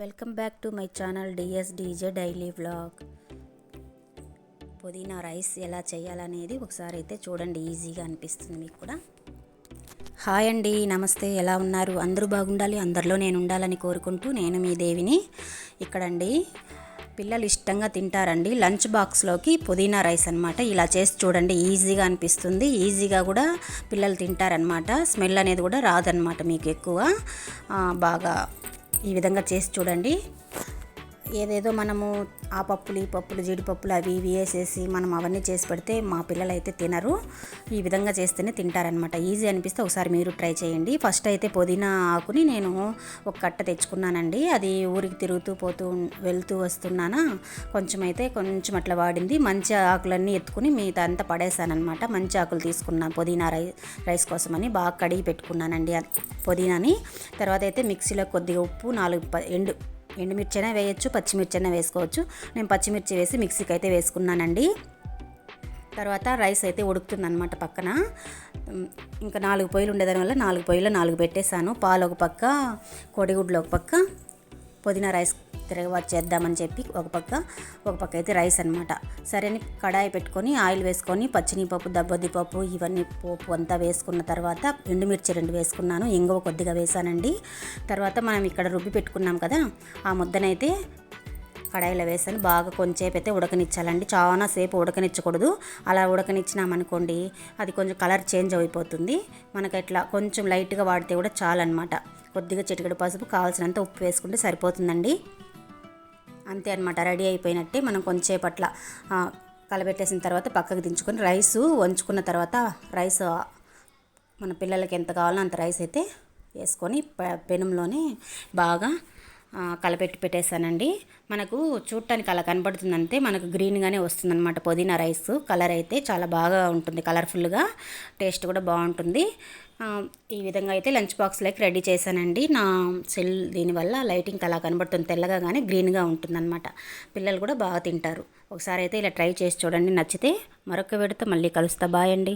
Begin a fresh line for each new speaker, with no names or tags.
Welcome back to my channel DS DJ daily vlog. పుదీనా rice ఎలా చేయాలనేది ఒకసారి అయితే చూడండి ఈజీగా అనిపిస్తుంది మీకు కూడా. హాయ్ అండి నమస్తే ఎలా ఉన్నారు? అందరూ బాగుండాలి అందరిలో నేను ఉండాలని కోరుకుంటూ నేను మీ దేవిని ఇక్కడండి. పిల్లలు ఇష్టంగా తింటారండి. లంచ్ బాక్స్లోకి పుదీనా రైస్ అనమాట ఇలా చేసి చూడండి ఈజీగా అనిపిస్తుంది. ఈజీగా కూడా పిల్లలు తింటారనమాట స్మెల్ అనేది కూడా రాదనమాట మీకు ఎక్కువ. బాగా ఈ విధంగా చేసి చూడండి. ఏదేదో మనము ఆ పప్పులు ఈ పప్పులు జీడిపప్పులు అవి ఇవి వేసేసి మనం అవన్నీ చేసి పెడితే మా పిల్లలు అయితే తినరు. ఈ విధంగా చేస్తేనే తింటారనమాట ఈజీ అనిపిస్తే ఒకసారి మీరు ట్రై చేయండి. ఫస్ట్ అయితే పుదీనా ఆకుని నేను ఒక కట్ట తెచ్చుకున్నానండి. అది ఊరికి తిరుగుతూ పోతూ వెళ్తూ వస్తున్నానా? కొంచెం అయితే కొంచెం అట్లా వాడింది. మంచి ఆకులన్నీ ఎత్తుకుని మిగతా అంతా పడేసానమాట మంచి ఆకులు తీసుకున్నాను పుదీనా రై రైస్ కోసమని బాగా కడిగి పెట్టుకున్నానండి పుదీనాని. తర్వాత అయితే మిక్సీలో కొద్దిగా ఉప్పు నాలుగు ఎండు ఎండుమిర్చి అయినా వేయచ్చు పచ్చిమిర్చి అయినా వేసుకోవచ్చు. నేను పచ్చిమిర్చి వేసి మిక్సీకి అయితే వేసుకున్నానండి. తర్వాత రైస్ అయితే ఉడుకుతుందన్నమాట పక్కన. ఇంకా నాలుగు పొయ్యిలు ఉండేదాని వల్ల నాలుగు పొయ్యిలో నాలుగు పెట్టేశాను. పాలు ఒక పక్క కోడిగుడ్లు ఒక పక్క. పుదీనా రైస్ తిరగబాటు చేద్దామని చెప్పి ఒక పక్క ఒక పక్క అయితే రైస్ అనమాట సరే అని కడాయి పెట్టుకొని ఆయిల్ వేసుకొని పచ్చినిపప్పు దబ్బొద్దిపప్పు ఇవన్నీ పోపు అంతా వేసుకున్న తర్వాత ఎండుమిర్చి రెండు వేసుకున్నాను. ఇంగువ కొద్దిగా వేసానండి. తర్వాత మనం ఇక్కడ రుబ్బి పెట్టుకున్నాం కదా ఆ ముద్దనైతే కడాయిలో వేసాను. బాగా కొంచెంసేపు అయితే ఉడకనిచ్చాలండి. చాలా సేపు ఉడకనిచ్చకూడదు. అలా ఉడకనిచ్చినామనుకోండి అది కొంచెం కలర్ చేంజ్ అయిపోతుంది. మనకి ఇట్లా కొంచెం లైట్గా వాడితే కూడా చాలన్నమాట కొద్దిగా చిటికెడు పసుపు కావాల్సినంత ఉప్పు వేసుకుంటే సరిపోతుందండి. అంతే అనమాట రెడీ అయిపోయినట్టే మనం కొంచెంసేపు అట్లా కలబెట్టేసిన తర్వాత పక్కకు దించుకొని రైస్ వంచుకున్న తర్వాత రైస్ మన పిల్లలకి ఎంత కావాలో అంత రైస్ అయితే వేసుకొని పె- పెనంలోనే బాగా కలపెట్టి పెట్టేశానండి. మనకు చూడటానికి అలా కనబడుతుందంటే మనకు గ్రీన్గానే వస్తుందన్నమాట. పుదీనా రైస్ కలర్ అయితే చాలా బాగా ఉంటుంది. కలర్ఫుల్గా టేస్ట్ కూడా బాగుంటుంది. ఈ విధంగా అయితే లంచ్ బాక్స్లోకి రెడీ చేశానండి. నా సెల్ దీనివల్ల లైటింగ్ అలా కనబడుతుంది. తెల్లగా కానీ గ్రీన్గా ఉంటుందన్నమాట. పిల్లలు కూడా బాగా తింటారు. ఒకసారి అయితే ఇలా ట్రై చేసి చూడండి. నచ్చితే మరొక విడత మళ్ళీ కలుస్తా. బాయ్ అండి.